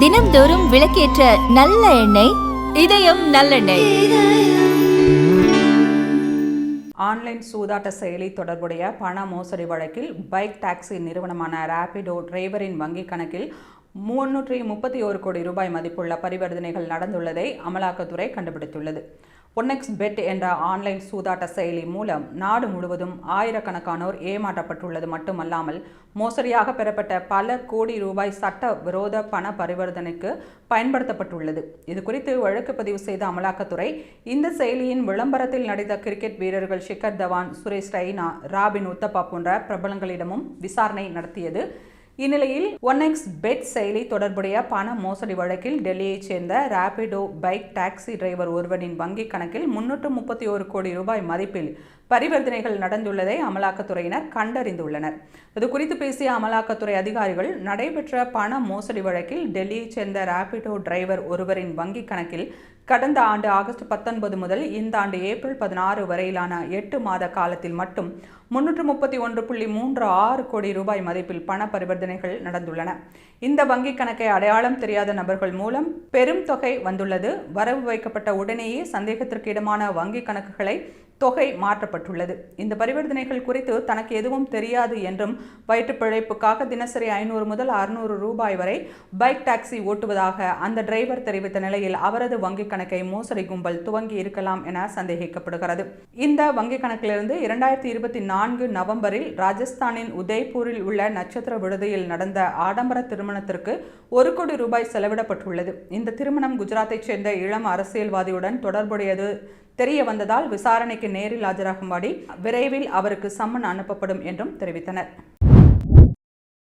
தினம்தோறும் விளக்கேற்ற நல்ல எண்ணெய் இதயம் நல்லெண்ணெய். ஆன்லைன் சூதாட்ட செயலி தொடர்புடைய பண மோசடி வழக்கில் பைக் டாக்ஸி நிறுவனமான ரேபிடோ டிரைவரின் வங்கிக் கணக்கில் முன்னூற்றி முப்பத்தி ஒரு கோடி ரூபாய் மதிப்புள்ள பரிவர்த்தனைகள் நடந்துள்ளதை அமலாக்கத்துறை கண்டுபிடித்துள்ளது. ஒன்னெக்ஸ் பெட் என்ற ஆன்லைன் சூதாட்ட செயலி மூலம் நாடு முழுவதும் ஆயிரக்கணக்கானோர் ஏமாற்றப்பட்டுள்ளது மட்டுமல்லாமல் மோசடியாக பெறப்பட்ட பல கோடி ரூபாய் சட்ட விரோத பண பரிவர்த்தனைக்கு பயன்படுத்தப்பட்டுள்ளது. இது குறித்து வழக்கு பதிவு செய்த அமலாக்கத்துறை இந்த செயலியின் விளம்பரத்தில் நடித்த கிரிக்கெட் வீரர்கள் ஷிகர் தவான் சுரேஷ் ரெய்னா ராபின் உத்தப்பா போன்ற பிரபலங்களிடமும் விசாரணை நடத்தியது. இந்நிலையில் ஒன் எக்ஸ் பெட் செயலி தொடர்புடைய பண மோசடி வழக்கில் டெல்லியைச் சேர்ந்த ராபிடோ பைக் டாக்ஸி டிரைவர் ஒருவரின் வங்கிக் கணக்கில் முன்னூற்று முப்பத்தி ஒரு கோடி ரூபாய் மதிப்பில் பரிவர்த்தனைகள் நடந்துள்ளதை அமலாக்கத்துறையினர் கண்டறிந்துள்ளனர். இது குறித்து பேசிய அமலாக்கத்துறை அதிகாரிகள் நடைபெற்ற பண மோசடி வழக்கில் டெல்லியைச் சேர்ந்த ராபிடோ டிரைவர் ஒருவரின் வங்கிக் கணக்கில் கடந்த ஆண்டு ஆகஸ்ட் பத்தொன்பது முதல் இந்த ஆண்டு ஏப்ரல் பதினாறு வரையிலான எட்டு மாத காலத்தில் மட்டும் முன்னூற்று முப்பத்தி ஒன்று புள்ளி மூன்று ஆறு கோடி ரூபாய் மதிப்பில் பண பரிவர்த்தனைகள் நடந்துள்ளன. இந்த வங்கிக் கணக்கை அடையாளம் தெரியாத நபர்கள் மூலம் பெரும் தொகை வந்துள்ளது. வரவு வைக்கப்பட்ட உடனேயே சந்தேகத்திற்கு இடமான வங்கிக் கணக்குகளை தொகை மாற்றப்பட்டுள்ளது. இந்த பரிவர்த்தனைகள் குறித்து தனக்கு எதுவும் தெரியாது என்றும் வயிற்று பிழைப்புக்காக தினசரி ஐநூறு முதல் அறுநூறு ரூபாய் வரை பைக் டாக்ஸி ஓட்டுவதாக அந்த டிரைவர் தெரிவித்த நிலையில் அவரது வங்கிக் கணக்கை மோசடி கும்பல் துவங்கி இருக்கலாம் என சந்தேகிக்கப்படுகிறது. இந்த வங்கிக் கணக்கிலிருந்து இரண்டாயிரத்தி இருபத்தி நான்கு நவம்பரில் ராஜஸ்தானின் உதய்பூரில் உள்ள நட்சத்திர விடுதியில் நடந்த ஆடம்பர திருமணத்திற்கு ஒரு கோடி ரூபாய் செலவிடப்பட்டுள்ளது. இந்த திருமணம் குஜராத்தைச் சேர்ந்த இளம் அரசியல்வாதியுடன் தொடர்புடையது தெரிய வந்ததால் விசாரணைக்கு நேரில் ஆஜராகும்படி விரைவில் அவருக்கு சம்மன் அனுப்பப்படும் என்றும் தெரிவித்தனர்.